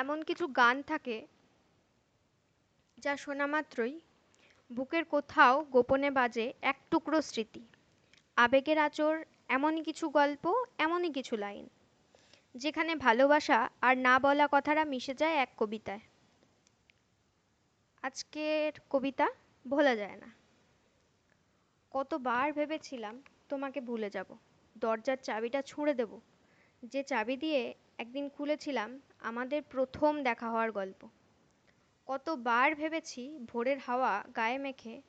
এমন কিছু গান থাকে যা শোনা মাত্রই বুকের কোথাও গোপনে বাজে এক টুকরো স্মৃতি। আবেগের আঁচড়, এমনই কিছু গল্প, এমনই কিছু লাইন, যেখানে ভালোবাসা আর না বলা কথাটা মিশে যায় এক কবিতায়। আজকের কবিতা ভোলা যায় না। কতবার ভেবেছিলাম তোমাকে ভুলে যাব। দরজার চাবিটা ছুঁড়ে দেব। যে চাবি দিয়ে একদিন খুলেছিলাম আমাদের প্রথম দেখা হওয়ার গল্প। কতবার ভেবেছি ভোরের হাওয়া গায়ে মেখে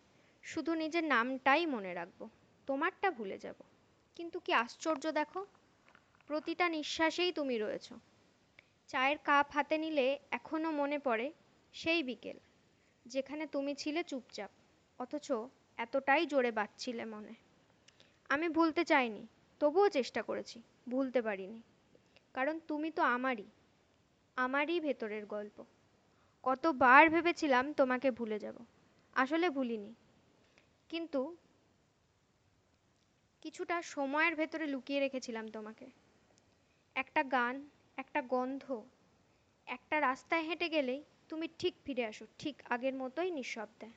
শুধু নিজের নামটাই মনে রাখব। তোমারটা ভুলে যাব। কিন্তু কি আশ্চর্য দেখো, প্রতিটা নিঃশ্বাসেই তুমি রয়েছ। চায়ের কাপ হাতে নিলে এখনও মনে পড়ে সেই বিকেল, যেখানে তুমি ছিলে চুপচাপ, অথচ এতটাই জোরে বাজছিলে মনে। আমি ভুলতে চাইনি, তবুও চেষ্টা করেছি, ভুলতে পারিনি। কারণ তুমি তো আমারই আমারই ভেতরের গল্প। কতবার ভেবেছিলাম তোমাকে ভুলে যাব, আসলে ভুলিনি। কিন্তু কিছুটা সময়ের ভেতরে লুকিয়ে রেখেছিলাম তোমাকে। একটা গান, একটা গন্ধ, একটা রাস্তায় হেঁটে গেলেই তুমি ঠিক ফিরে আসো, ঠিক আগের মতোই নিঃশব্দে।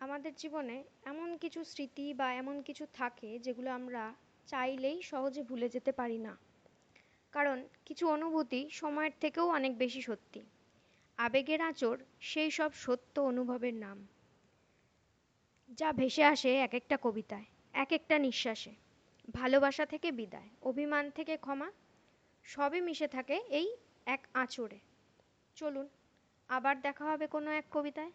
আমাদের জীবনে এমন কিছু স্মৃতি বা এমন কিছু থাকে যেগুলো আমরা চাইলেই সহজে ভুলে যেতে পারি না। কারণ কিছু অনুভূতি সময়ের থেকেও অনেক বেশি সত্যি। আবেগের আঁচড় সেই সব সত্য অনুভবের নাম। যা ভেসে আসে এক একটা কবিতায় এক একটা নিঃশ্বাসে। ভালোবাসা থেকে বিদায়, অভিমান থেকে ক্ষমা, সবই মিশে থাকে এই এক আঁচড়ে। চলুন, আবার দেখা হবে কোনো এক কবিতায়।